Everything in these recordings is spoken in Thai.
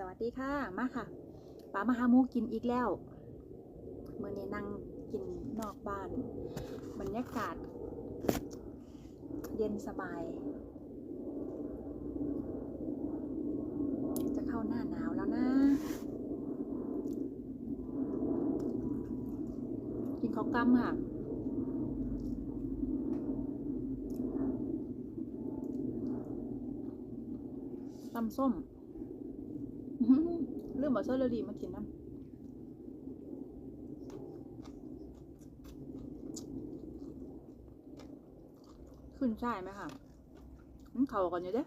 สวัสดีค่ะ มาค่ะป้ามาหาหมูกินอีกแล้วเมื่อนี้นั่งกินนอกบ้าน บรรยากาศ เย็นสบาย จะเข้าหน้าหนาวแล้วนะ กินข้าวกล้ำค่ะตำส้ม ลืมบอกเซอร์เรอรีมากินน้ำขึ้นใช่ไหมค่ะมันเข่าก่อนอยู่เด้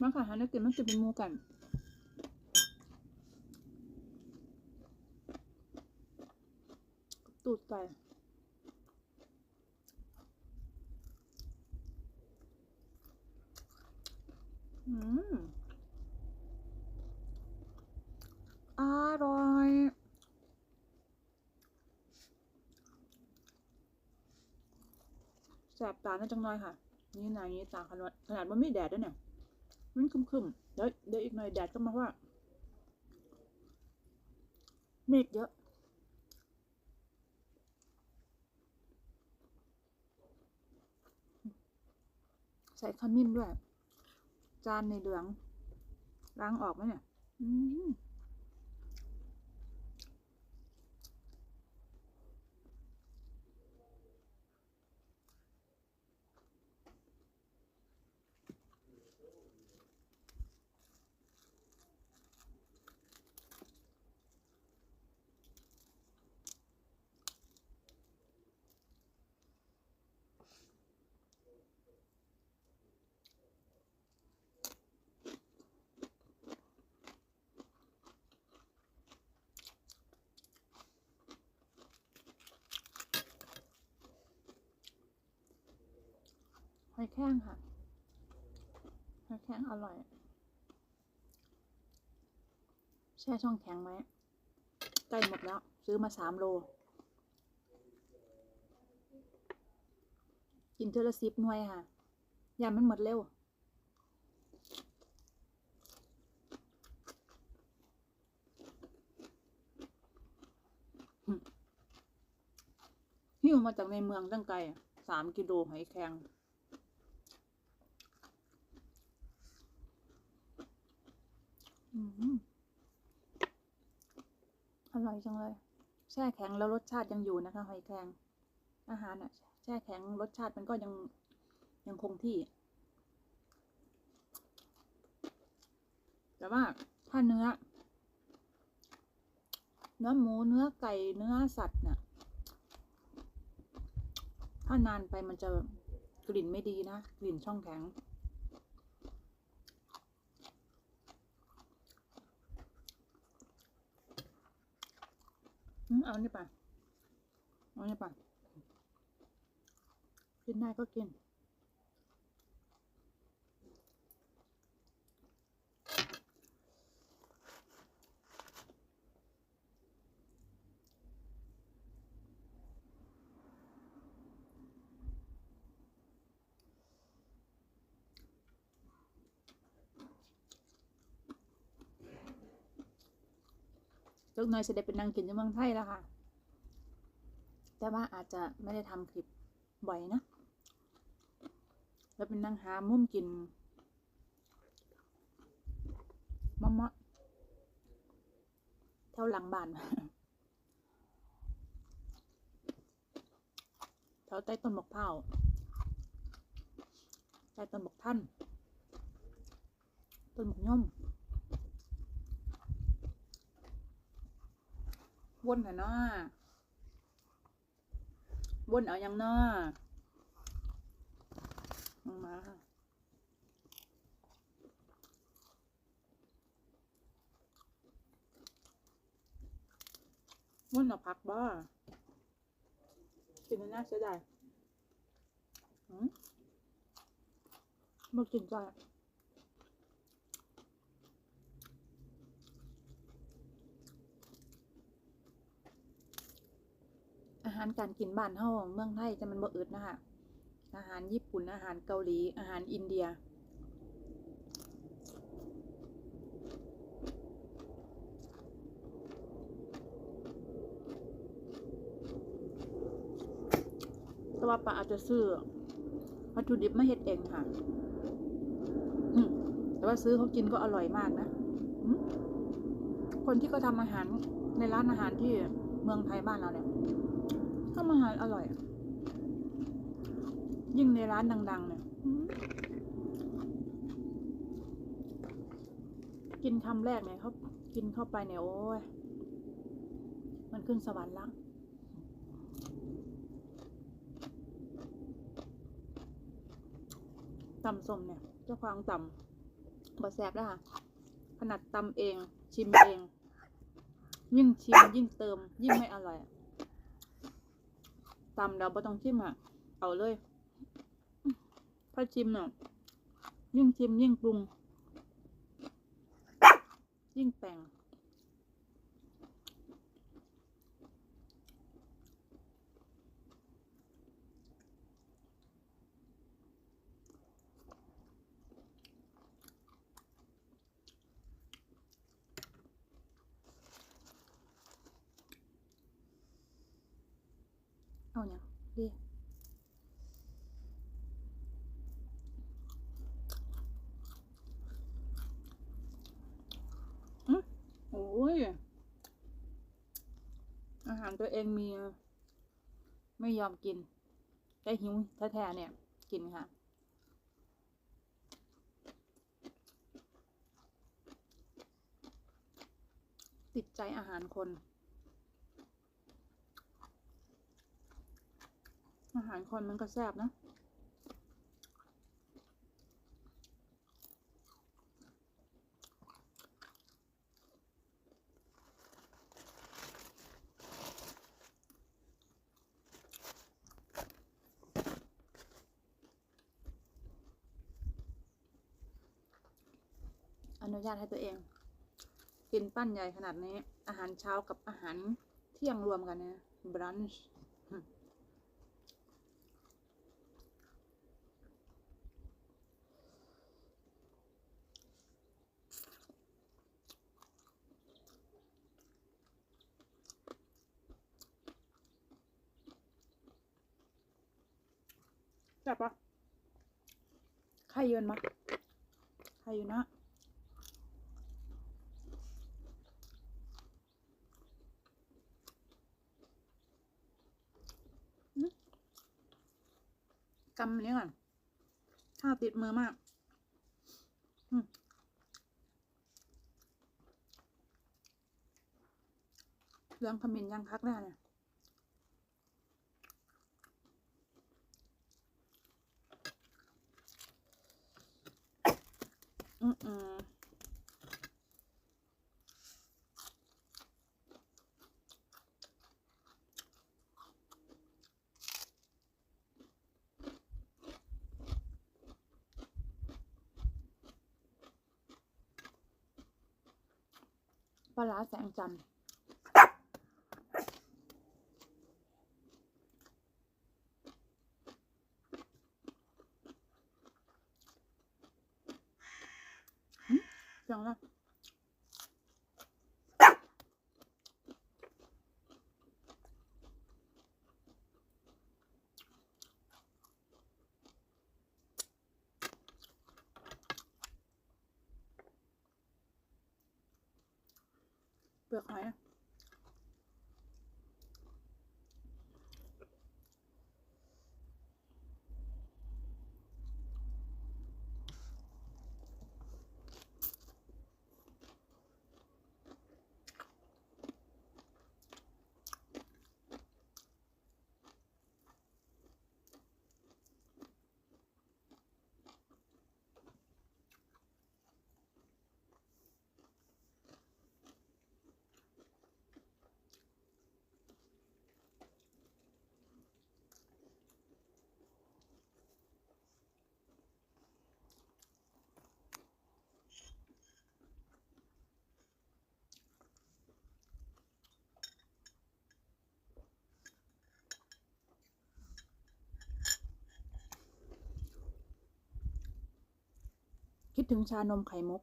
มาค่ะหาเนื้อกินมันจะเป็นหมูกัน ตูดไก่ อืม อร่อยแสบตาน่าจังเลยค่ะ นี่นายนี่ตาขนาดขนาดมันไม่แดดด้วยเนี่ย มันคึมๆ เดี๋ยวเดี๋ยวอีกหน่อยแดดก็มาว่า เมฆเยอะ ใส่ขมิ้นด้วย จานในเหลือง ล้างออกไหมเนี่ย อืม หอยแครงค่ะหอยแครงอร่อย แช่ช่องแข็งไว้ใกล้หมดแล้ว ซื้อมาสามโล กินเทอละสิบหน่วยค่ะยามันหมดเร็วหิ้วมาจากในเมืองตั้งไกลอะสามกิโลหอยแครง อร่อยจังเลย แช่แข็งแล้วรสชาติยังอยู่นะคะหอยแครงอาหารอะแช่แข็งรสชาติมันก็ยังยังคงที่ แต่ว่าถ้าเนื้อ เนื้อหมูเนื้อไก่เนื้อสัตว์น่ะ ถ้านานไปมันจะกลิ่นไม่ดีนะ กลิ่นช่องแข็ง เอานี่ไปเอานี่ไปกินได้ก็กิน ลูกน้อยจะได้เป็นนางกินในเมืองไทยแล้วค่ะ แต่ว่าอาจจะไม่ได้ทำคลิปบ่อยนะแล้วเป็นนางหามุมกินมะมะแถวหลังบ้านแถวใต้ต้นมะพร้าวใต้ต้นมะท่านต้นมะย่อม วนหน่อยเนาะวนเอายังเนาะลงมาค่ะวนเอาพักบ้ากินแล้วน่าเสียดายหืมมากินจ้ะารการกินบ้านเฮาเมืองไทยจะมันบ่อึดนะคะอาหารญี่ปุ่นอาหารเกาหลีอาหารอินเดีย แต่ว่าป้าอาจจะซื้อวัตถุดิบมาเฮ็ดเองค่ะแต่ว่าซื้อเขากินก็อร่อยมากนะ คนที่เขาทำอาหารในร้านอาหารที่เมืองไทยบ้านเราเนี่ย ทำอาหารอร่อย ยิ่งในร้านดัง ๆ เนี่ย กินคำแรกเนี่ยเขากินเข้าไปเนี่ย โอ้ย มันขึ้นสวรรค์แล้วตำส้มเนี่ยเจ้าควางตำบะแสบนะคะขนาดตำเองชิมเอง ยิ่งชิมยิ่งเติมยิ่งไม่อร่อย ตำเราไม่ต้องชิมอะ เอาเลยถ้าชิมเนาะยิ่งชิมยิ่งปรุง ยิ่งแต่ง เอา เนี่ยดีอืมโอ้ย อาหารตัวเองมี ไม่ยอมกินแต่หิวแท้ๆเนี่ย กินค่ะติดใจอาหารคน อาหารคนมันก็แซ่บนะอนุญาตให้ตัวเอง กินปั้นใหญ่ขนาดนี้ อาหารเช้ากับอาหารเที่ยงรวมกันนะบรันช์ จับปะใครเยืนมาใครอยู่นะกำนี้ก่อนข้าวติดมือมากเรื่องขมิ้นยังคักได้เนี่ย อือปลาแสงจันทร์ คิดถึงชานมไข่มุก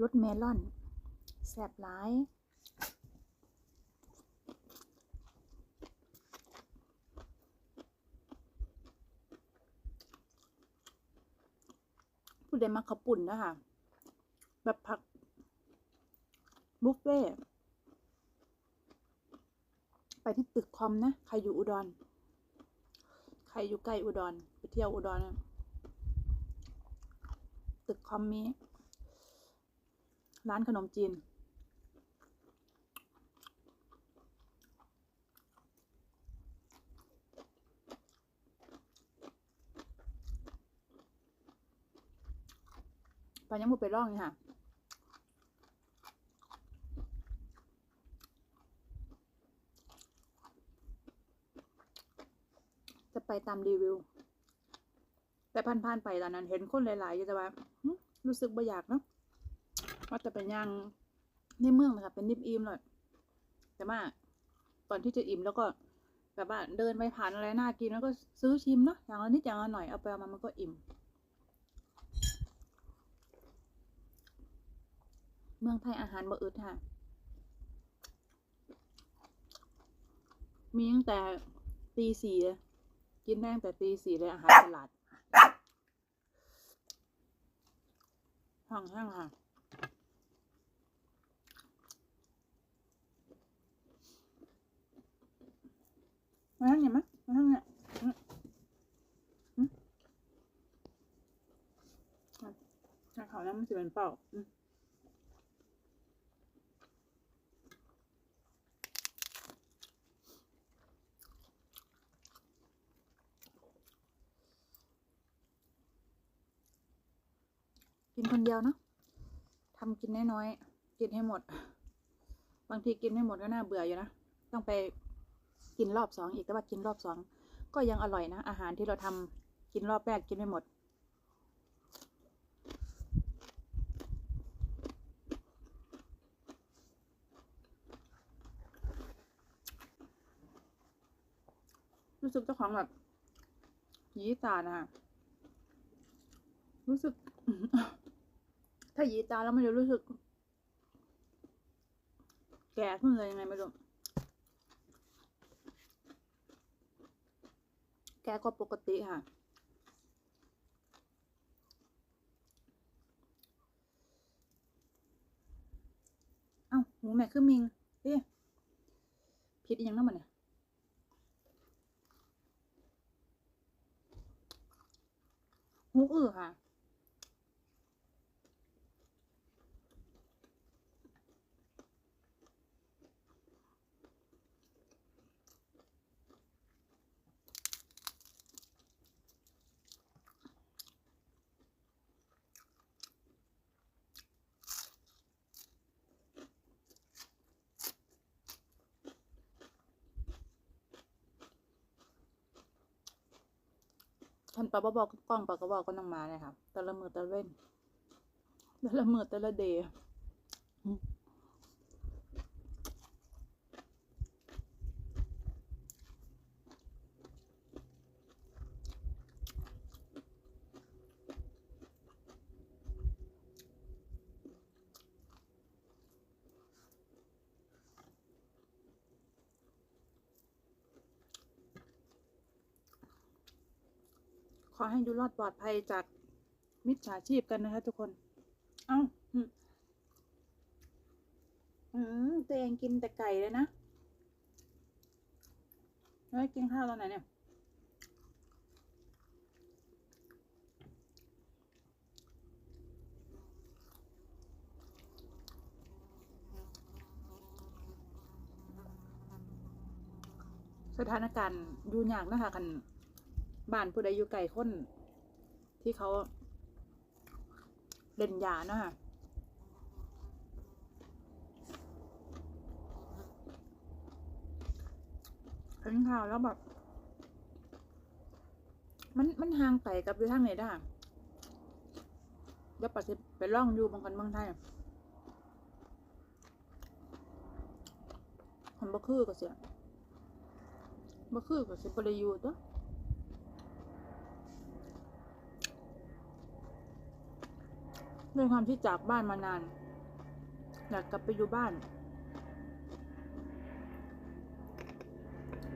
รสเมลอน แซ่บหลายผู้ใดมาขับปุ่นนะคะ แบบผักบุฟเฟ่ไปที่ตึกคอมนะ ใครอยู่อุดร ใครอยู่ใกล้อุดร ไปเที่ยวอุดรนะ ตึกคอมมีร้านขนมจีนปยังบุไปร่องนี่ค่ะจะไปตามรีวิว แต่ผ่านๆไปตอนนั้น เห็นคนหลายๆอยู่แต่ว่ารู้สึกบ่อยากเนาะว่าจะเป็นยังในเมืองนะคะเป็นนิบอิ่มเลยแต่ว่าก่อนที่จะอิ่มแล้วก็แบบว่าเดินไปผ่านอะไรน่ากินแล้วก็ซื้อชิมเนาะอย่างละนิดอย่างละหน่อยเอาไปเอามามันก็อิ่ม เมืองไทยอาหารบ่อึดค่ะ มีตั้งแต่ตีสี่กินได้ตั้งแต่ตีสี่เลยอาหารตลาด ห้างห้งค่ะมาทั้งเนี่ยมั้ยมาทั้งเนี่ยอืมอืมอ่เขาแล้วมันจะเป็นเปล่าอืม คนเดียวเนาะทำกินน้อยๆกินให้หมด บางทีกินไม่หมดก็น่าเบื่ออยู่นะ ต้องไปกินรอบสองอีกแต่ว่ากินรอบสองก็ยังอร่อยนะ อาหารที่เราทำกินรอบแรกกินไม่หมดรู้สึกเจ้าของแบบยีตานะรู้สึก ถ้ายีตาแล้วมันจะรู้สึก แก่ขึ้นเลยยังไงไม่รู้แก่กว่าปกติค่ะเอ้าหูแม่คือมิงเอ๊ะผิดอีกยังนั้นมันเนี่ยหูอื้อค่ะ ท่านปะบบอกกล้องปะกระบอกก็น้องมาเลยค่ะแต่ละมือแต่ละเว้นแต่ละมือแต่ละเดย์ข อให้อยู่รอดปลอดภัยจากมิจฉาชีพกันนะคะทุกคน เอ้าอืมอืมตัวเองกินแต่ไก่เลยนะแล้วกินข้าวตอนไหนเนี่ย สถานการณ์อยู่ยากนะคะกัน บ้านผู้ใดอยู่ไกลคนที่เขาเล่นยาเนาะคะเห็นข่าวแล้วแบบ มันมันห่างไกลกับอยู่ทางไหนได้เดี๋ยวปัดสิไปล่องอยู่บางกันเมืองไทยผมันบ่คือก็เสียบ่คือก็สิบ่ได้อยู่ตัว ด้วยความที่จากบ้านมานาน อยากกลับไปอยู่บ้าน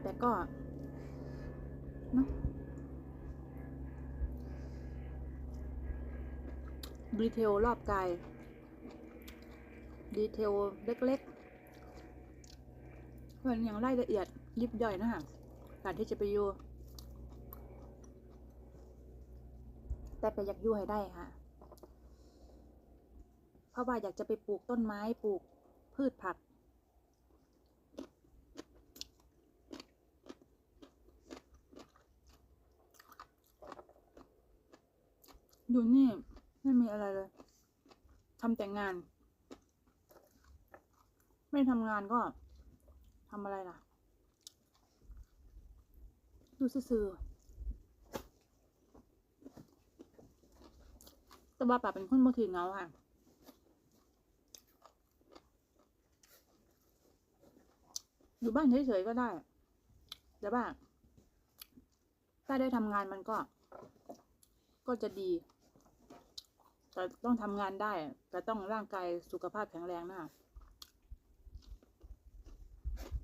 แต่ก็เนอะดีเทลรอบกาย ดีเทลเล็กๆเป็นย่างรายละเอียดยิบย่อยนะคะการที่จะไปอยู่ แต่ไปอยากอยู่ให้ได้ค่ะ เพราะว่าอยากจะไปปลูกต้นไม้ปลูกพืชผัก อยู่นี่ ไม่มีอะไรเลยทำแต่งาน ไม่ทำงานก็ทำอะไรล่ะ ดูซื่อแต่ว่าป่าเป็นคนบ่ถือเงาค่ะ อยู่บ้านเฉยๆก็ได้ แต่ว่า ถ้าได้ทำงานมันก็ ก็จะดี แต่ต้องทำงานได้ แต่ต้องร่างกายสุขภาพแข็งแรงนะคะ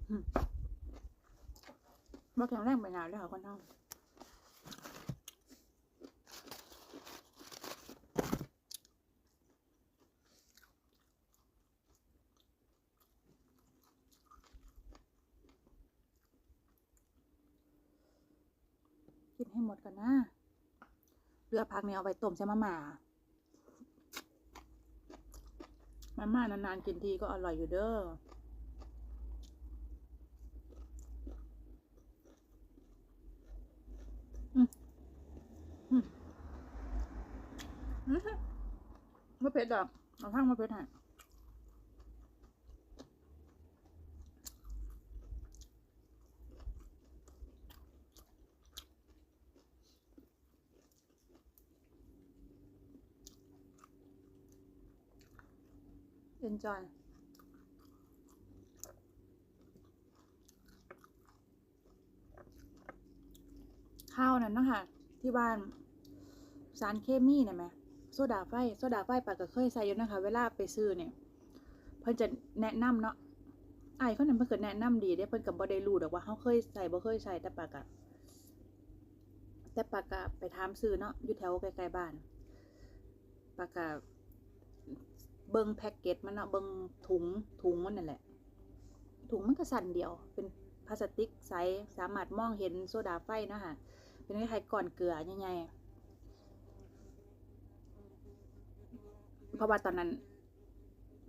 อืมบ่แข็งแรงไปนานแล้วค่ะคนเท่า ให้หมดกันนะเรือพักเนี่ยเอาไปต้มใส่มาม่ามาม่านานๆกินทีก็อร่อยอยู่เด้อมะเผ็ดดอกเอาข้างมะเผ็ดให้ นจอยข้าวนั้นเนาะคะที่บ้านสารเคมีเนี่ยไหมโซดาไฟโซดาไฟปากก็เคยใส่อยู่นะคะ เวลาไปซื้อเนี่ยเพิ่นจะแนะนำเนาะไอ้ายเขานั้นเพิ่นก็แนะนำดีเด้เพิ่นก็บ่ได้รู้ดอกว่าเขาเคยใส่บ่เคยใส่แต่ปากอะแต่ปากอะไปถามซื้อเนาะอยู่แถวใกล้ๆบ้านปากอะ เบิ่งแพ็กเกจมันเนาะเบิ่งถุงถุงมันนั่นแหละ ถุงมันก็สั่นเดียว เป็นพลาสติกใสสามารถมองเห็นโซดาไฟนะคะเป็นคล้ายๆก้อนเกลือใหญ่ๆเพราะว่าตอนนั้น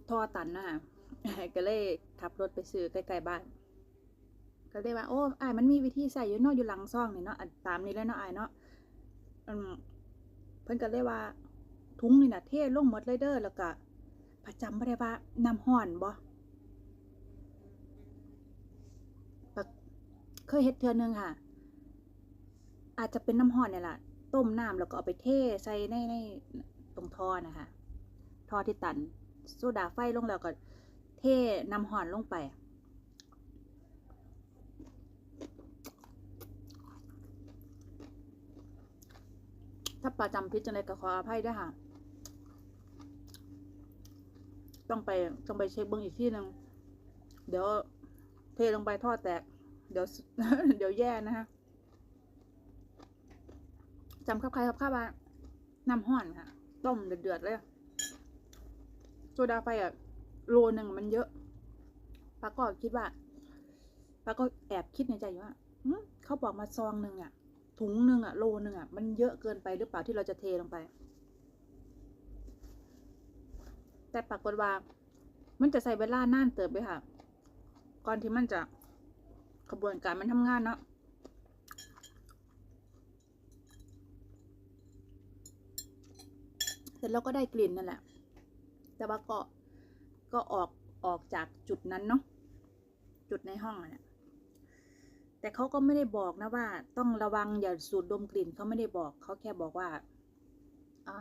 ท่อตันนะคะก็เลยขับรถไปซื้อใกล้ๆบ้าน ก็เลยว่าโอ้อายมันมีวิธีใส่อยู่นาะอยู่หลังซ่องนี่เนาะอันตามนี้แล้วเนาะอายเนาะเพิ่นก็เลยว่าถุงนี่น่ะเท่ลงหมดเลยเด้อแล้วก็ ประจำบ่ได้ว่าน้ำห้อนบ่เคยเฮ็ดเทือนึงค่ะ อาจจะเป็นน้ำห้อนเนี่ยแหละต้มน้ำแล้วก็เอาไปเทใส่ในในตรงท่อนะคะท่อที่ตันโซดาไฟลงแล้วก็เทน้ำห้อนลงไปถ้าประจำพิษจังเลยก็ขออภัยด้วยค่ะ ต้องไปต้องไปเช็คเบิ้งอีกที่หนึ่งเดี๋ยวเทลงไปท่อแตก เดี๋ยวเดี๋ยวแย่นะฮะจำครับใครครับข้าว่าน้ำห้อนค่ะ ต้มเดือดๆเลยโซดาไฟอะโลหนึ่งมันเยอะป้าก็คิดว่าป้าก็แอบคิดในใจอยู่ว่าเขาบอกมาซองหนึ่งอะถุงหนึ่งอะโลหนึ่งอะมันเยอะเกินไปหรือเปล่าที่เราจะเทลงไป แต่ปรากฏว่า มันจะใส่เวลานานเติบไปค่ะ ก่อนที่มันจะขบวนการมันทำงานเนาะเสร็จแล้วก็ได้กลิ่นนั่นแหละ แต่ว่าก็ก็ออกออกจากจุดนั้นเนาะจุดในห้องอะเนี่ยแต่เขาก็ไม่ได้บอกนะว่า ต้องระวังอย่าสูดดมกลิ่นเขาไม่ได้บอกเขาแค่บอกว่าอ่า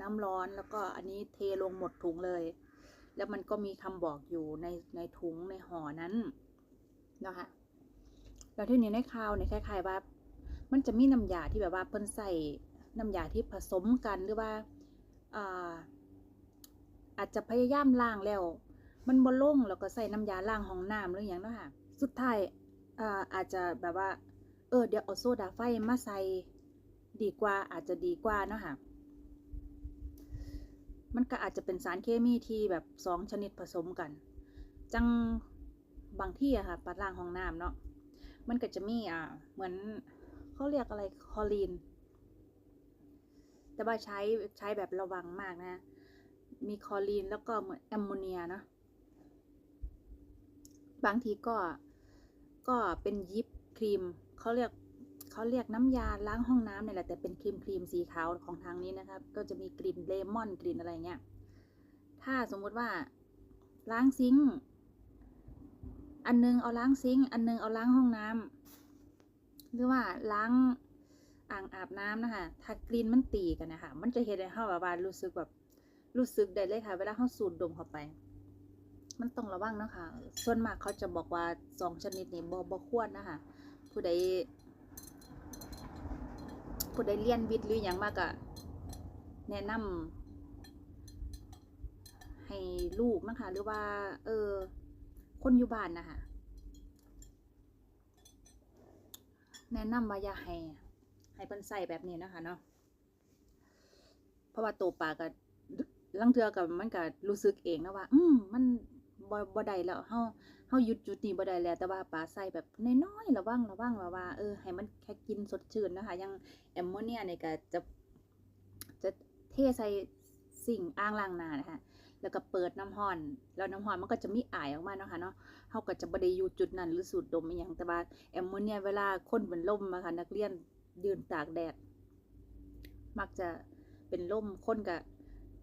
น้ำร้อนแล้วก็อันนี้เทลงหมดถุงเลย แล้วมันก็มีคำบอกอยู่ในในถุงในห่อนั้นนะคะแล้วที่นี้ในข่าวเนี่ยคล้ายๆว่า มันจะมีน้ำยาที่แบบว่าเพิ่นใส่น้ำยาที่ผสมกันหรือว่าอาอาจจะพยายามล้างแล้ว มันบ่ลงแล้วก็ใส่น้ำยาล้างห้องน้ำหรืออย่างเนาะค่ะสุดท้ายอาอาจจะแบบว่า เออเดี๋ยวเอาโซดาไฟมาใส่ดีกว่าอาจจะดีกว่าเนาะค่ะ มันก็อาจจะเป็นสารเคมีที่แบบสองชนิดผสมกัน จังบางที่อะค่ะปัดล้างห้องน้ำเนาะมันก็จะมีอ่าเหมือนเขาเรียกอะไรคอรีน แต่ว่าใช้ใช้แบบระวังมากนะ มีคอรีนแล้วก็เหมือนแอมโมเนียเนาะบางทีก็ก็เป็นยิปครีมเขาเรียก เขาเรียกน้ำยาล้างห้องน้ำเนี่ยแหละแต่เป็นครีมครีมสีขาวของทางนี้นะครับ ก็จะมีกลิ่นเลมอนกลิ่นอะไรเงี้ย ถ้าสมมุติว่าล้างซิงค์อันนึงเอาล้างซิงค์อันนึงเอาล้างห้องน้ำหรือว่าล้างอ่างอาบน้ำนะคะถ้ากลิ่นมันตีกันนะคะมันจะเห็นให้เราแบบว่ารู้สึกแบบรู้สึกได้เลยค่ะ เวลาเขาสูดดมเข้าไป มันต้องระวังนะคะ ส่วนมากเขาจะบอกว่าสองชนิดนี้บ่บ่ควรนะคะผู้ใด ผู้ใดเรียนวิทย์หรืออย่างมากอะแนะนำให้ลูกนะคะหรือว่า เออ คนอยู่บ้านนะคะแนะนำว่าอย่าให้ให้เพิ่นใส่แบบนี้นะคะเนาะเพราะว่าตัวปลาก็ลังเทือกับมันก็รู้สึกเองนะว่า อืมมัน บ่บ่ได้แล้วเฮาเฮาหยุดจุดนี้บ่ได้แล้ว แต่ว่าปลาใส่แบบน้อยๆระวังระวังว่าว่าเออให้มันแค่กินสดชื่นนะคะย่างแอมโมเนียนี่ก็จะจะเทใส่สิ่งอ่างล้างหน้านะคะแล้วก็เปิดน้ำร้อน แล้วน้ำร้อนมันก็จะมีอายออกมาเนาะค่ะเนาะเฮาก็จะบ่ได้อยู่จุดนั้นหรือสูดดมอีหยังแต่ว่าแอมโมเนียเวลาคนเป็นลมอะค่ะนักเรียนยืนตากแดด มักจะเป็นลมคนก็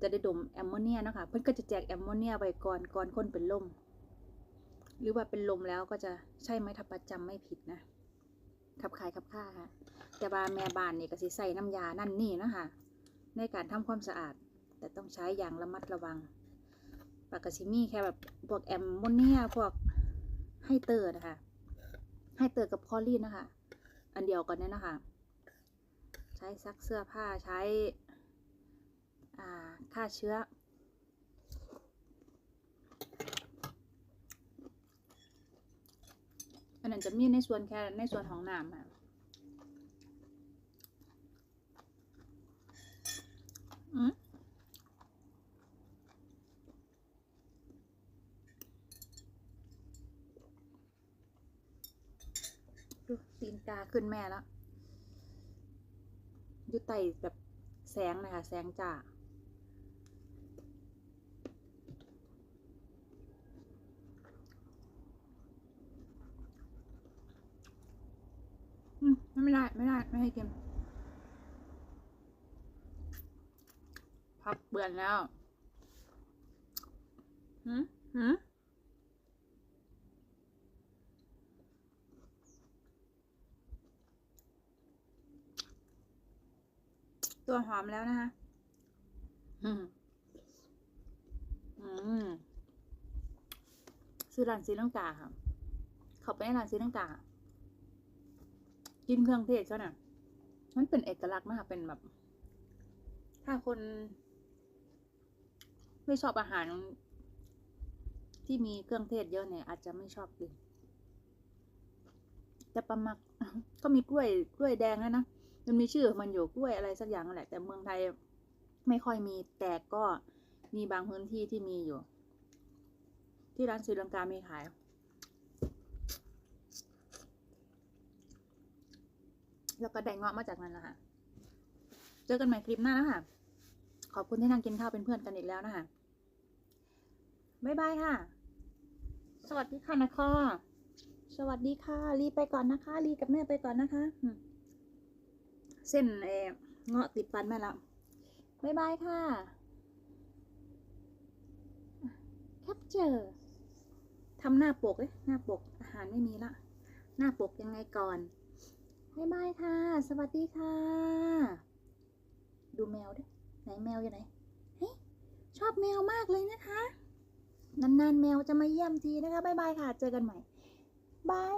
จะได้ดมแอมโมเนียเนาะค่ะเพิ่อนก็จะแจกแอมโมเนียไว้ก่อนก่อนคนเป็นลม หรือว่าเป็นลมแล้วก็จะใช่ไหมถ้าประจำไม่ผิดนะขับขายขับค่าค่ะ แต่ว่าแม่บ้านนี่ก็สิใส่น้ำยานั่นนี่เนาะคะในการทำความสะอาด แต่ต้องใช้อย่างระมัดระวังปากกาซิมี่แค่แบบพวกแอมโมเนียพวกไฮเตอร์นะคะไฮเตอร์กับคอรีนนะคะ อันเดียวกันเนี่ยนะคะ ใช้ซักเสื้อผ้าใช้อ่า ฆ่าเชื้อ อันนั้นจะมีในส่วนแค่ในส่วนของน้ำค่ะอืมดูตีนกาขึ้นแม่แล้วอยู่ใต้แบบแสงนะคะ แสงจ้า อืม ไม่ได้ไม่ได้ไม่ให้กินพักเบื่อนแล้วหืมหืมตัวหอมแล้วนะคะอืมอืมซื้อร้านซีลังกาค่ะ เขาไปในร้านซีลังกา กินเครื่องเทศเขาน่ะ มันเป็นเอกลักษณ์มากเป็นแบบ ถ้าคน ไม่ชอบอาหารที่มีเครื่องเทศเยอะเนี่ย อาจจะไม่ชอบกินแต่ปลาหมักก็มีกล้วยกล้วยแดงแล้วนะมันมีชื่อมันอยู่กล้วยอะไรสักอย่างแหละ แต่เมืองไทยไม่ค่อยมีแต่ก็มีบางพื้นที่ที่มีอยู่ ที่ร้านศรีลังกามีขาย แล้วก็ได้เงาะมาจากนั้นนะคะเจอกันใหม่คลิปหน้านะคะขอบคุณที่นั่งกินข้าวเป็นเพื่อนกันอีกแล้วนะคะบ๊ายบายค่ะ สวัสดีค่ะนะคะสวัสดีค่ะ รีไปก่อนนะคะ รีกับแม่ไปก่อนนะคะอืมเส้นเออเงาะติดฟันแม่แล้วบ๊ายบายค่ะ แคปเจอร์ทำหน้าปกเลยหน้าปกอาหารไม่มีละ หน้าปกยังไงก่อน บ๊ายบายค่ะ สวัสดีค่ะ ดูแมวด้วยไหนแมวอยู่ไหนเฮ้ยชอบแมวมากเลยนะคะ นานๆแมวจะมาเยี่ยมทีนะคะบ๊ายบายค่ะ เจอกันใหม่บาย